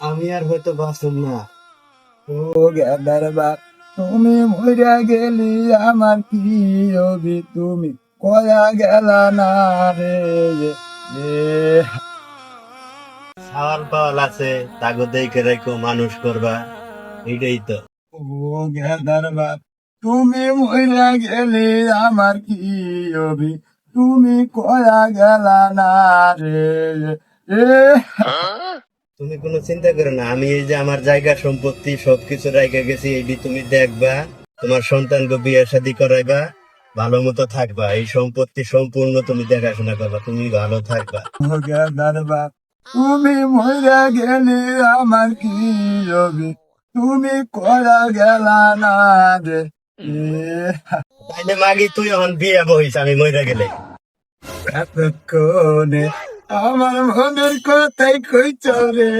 আমি আর হয়তো বাঁচব না। ও গেদার বাপ তুমি মরিয়া গেলি আমার কি হবি? তুমি কয়া গেলা না রে সাওয়াল পাওয়াল আছে তাগো দেখে রেখো মানুষ করবা। এটাই তো। ও গেদার বাপ তুমি মরিয়া গেলি আমার কি হবি? তুমি কয়া গেলা না রে এ তুমি কোনো চিন্তা করো না আমি এই যে আমার জায়গা সম্পত্তি সবকিছু রেখে গেছি এইটি তুমি দেখবা তোমার সন্তানকে বিয়ে শাদী করাইবা ভালো মতো থাকবা এই সম্পত্তি সম্পূর্ণ তুমি দেখাশোনা করবা তুমি ভালো থাকবা। তুমি মরিয়া গেলে আমার কি হবে? তুমি করা গেলা না রে তাইলে মাগি তুই এখন বিয়ে বহিস আমি মরে গেলে। এতক্ষণে আমার মনের কথাই কই চলে